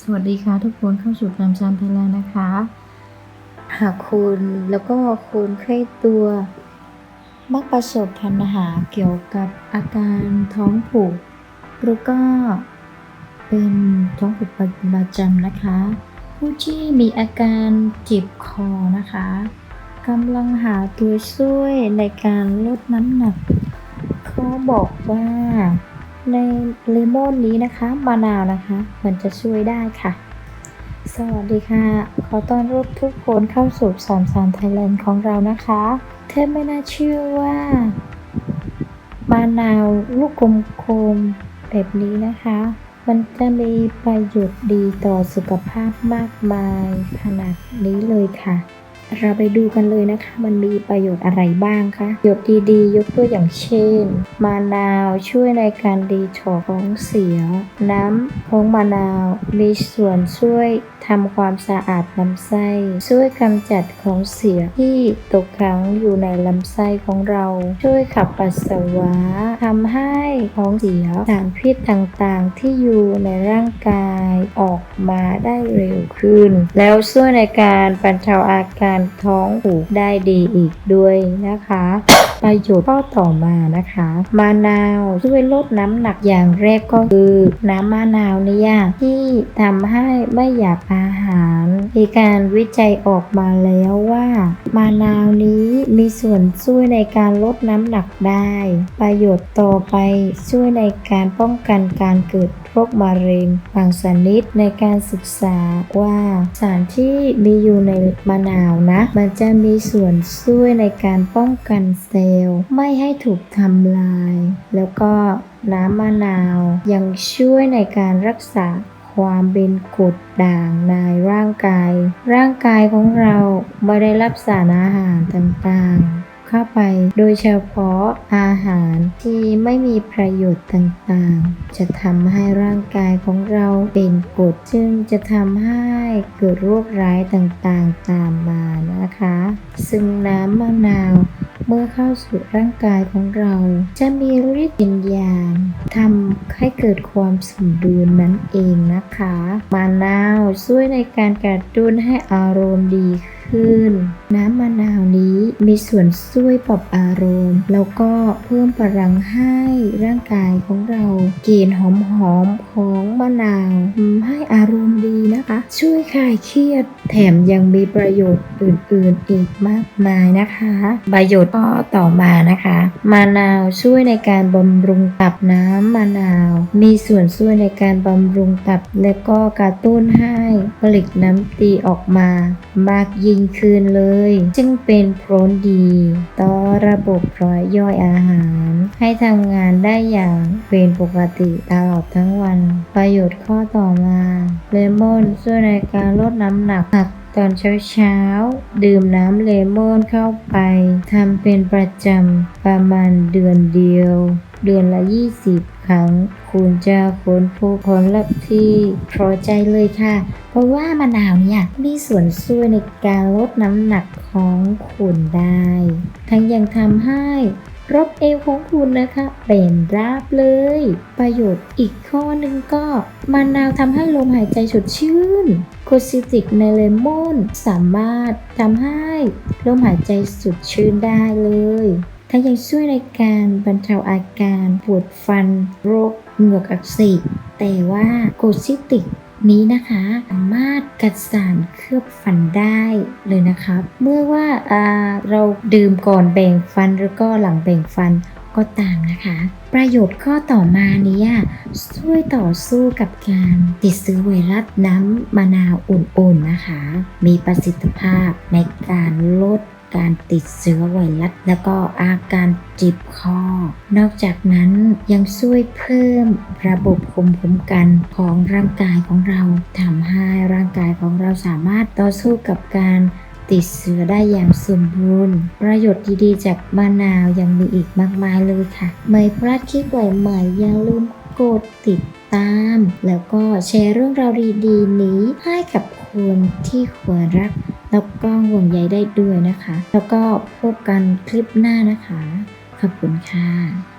สวัสดีค่ะทุกคนเข้าสู่การจำไทยแลนด์นะคะ หากคุณแล้วก็คุณใกล้ตัว มักประสบปัญหาเกี่ยวกับอาการท้องผูกหรือก็เป็นท้องผูกประจำนะคะ ผู้ที่มีอาการเจ็บคอนะคะกำลังหาตัวช่วยในการลดน้ำหนัก เขาบอกว่า ในเลมอนนี้นะคะมะนาวนะคะ มันจะช่วยได้ค่ะ สวัสดีค่ะ ขอต้อนรับทุกคนเข้าสู่สามสามไทยแลนด์ของเรานะคะเธอไม่น่าเชื่อว่ามะนาวลูกกลมๆแบบนี้นะคะ มันจะมีประโยชน์ดีต่อสุขภาพมากมายขนาดนี้เลยค่ะ เราไปดูกันเลยนะคะ มันมีประโยชน์อะไรบ้างคะประโยชน์ดีๆ ยกตัวอย่างเช่น มะนาวช่วยในการดีท็อกของเสีย น้ำของมะนาว มีส่วนช่วยทำความสะอาดลำไส้ ช่วยกำจัดของเสียที่ตกค้างอยู่ในลำไส้ของเรา ช่วยขับปัสสาวะทำให้ของเสียสารพิษต่างๆ ที่อยู่ในร่างกายออกมาได้เร็วขึ้น แล้วช่วยในการบรรเทาอาการท้องผูกได้ดีอีกด้วยนะคะประโยชน์ข้อต่อมานะคะ มะนาวช่วยลดน้ำหนักอย่างแรกก็คือ น้ำมะนาวเนี่ยที่ทำให้ไม่อยากอาหารมีการวิจัยออกมาแล้วว่ามะนาวนี้มีส่วนช่วยในการลดน้ำหนักได้ ประโยชน์ต่อไปช่วยในการป้องกันการเกิดโรคมะเร็งบางชนิดในการศึกษาว่าสารที่มีอยู่ในมะนาวนะ มันจะมีส่วนช่วยในการป้องกันเซลล์ไม่ให้ถูกทำลาย แล้วก็น้ำมะนาวยังช่วยในการรักษาความเป็นกรดด่างในร่างกาย ร่างกายของเราไม่ได้รับสารอาหารต่างๆ เข้าไป โดยเฉพาะอาหารที่ไม่มีประโยชน์ต่างๆ จะทำให้ร่างกายของเราเป็นกรดซึ่งจะทำให้เกิดโรคร้ายต่างๆตามมานะคะ ซึ่งน้ำมะนาวเมื่อเข้าสู่ร่างกายของเรา จะมีฤทธิ์วิญญาณทำให้เกิดความสมดุลนั่นเองนะคะมะนาวช่วยในการกระตุ้นให้อารมณ์ดีขึ้น น้ำมะนาวนี้มีส่วนช่วยปรับอารมณ์ แล้วก็เพิ่มพลังให้ร่างกายของเรากลิ่นหอมๆของมะนาวทำให้อารมณ์ดีนะคะ ช่วยคลายเครียด แถมยังมีประโยชน์อื่นๆอีกมากมายนะคะ ประโยชน์ข้อต่อมานะคะมะนาวช่วยในการบำรุงตับน้ำมะนาว มีส่วนช่วยในการบำรุงตับและก็กระตุ้นให้ผลิตน้ำตีออกมามากยิ่งขึ้นเลย จึงเป็นผลดี ต่อระบบร้อยย่อยอาหาร ให้ทำงานได้อย่างเป็นปกติตลอดทั้งวัน ประโยชน์ข้อต่อมา เลมอนช่วยในการลดน้ำหนักหากตอนเช้าๆ ดื่มน้ำเลมอนเข้าไปทำเป็นประจำประมาณเดือนเดียว เดือนละ 20 ครั้ง คุณจะค้นพบผลลัพธ์ที่พอใจเลยค่ะ เพราะว่ามะนาวเนี่ยมีส่วนช่วยในการลดน้ำหนักของคุณได้ ทั้งยังทำให้รบเอวของคุณนะคะ เป็นราบเลย ประโยชน์อีกข้อหนึ่งก็มะนาวทำให้ลมหายใจสดชื่นโคซิติกในเลมอนสามารถทำให้ลมหายใจสดชื่นได้เลย ทั้งยังช่วยในการบรรเทาอาการปวดฟัน โรคเหงือกอักเสบแต่ว่าโกซิติกนี้นะคะสามารถกัดสารเคลือบฟันได้เลยนะคะเมื่อว่าอ่าเราดื่มก่อนแบ่งฟันหรือก็หลังแบ่งฟันก็ต่างนะคะ ประโยชน์ข้อต่อมานี้อะช่วยต่อสู้กับการติดเชื้อไวรัสน้ำมะนาวอุ่นๆนะคะ มีประสิทธิภาพในการลด การติดเชื้อไวรัสแล้วก็อาการจิบคอ นอกจากนั้นยังช่วยเพิ่มระบบภูมิคุ้มกันของร่างกายของเราทำให้ร่างกายของเราสามารถต่อสู้กับการติดเชื้อได้อย่างสมบูรณ์ ประโยชน์ดีๆ จากมะนาวยังมีอีกมากมายเลยค่ะ ไม่พลาดคลิปใหม่ๆอย่าลืมกดติดตาม แล้วก็แชร์เรื่องราวดีๆนี้ให้กับคนที่ควรรัก แล้วก็ห่วงใยได้ด้วยนะคะ แล้วก็พบกันคลิปหน้านะคะ ขอบคุณค่ะ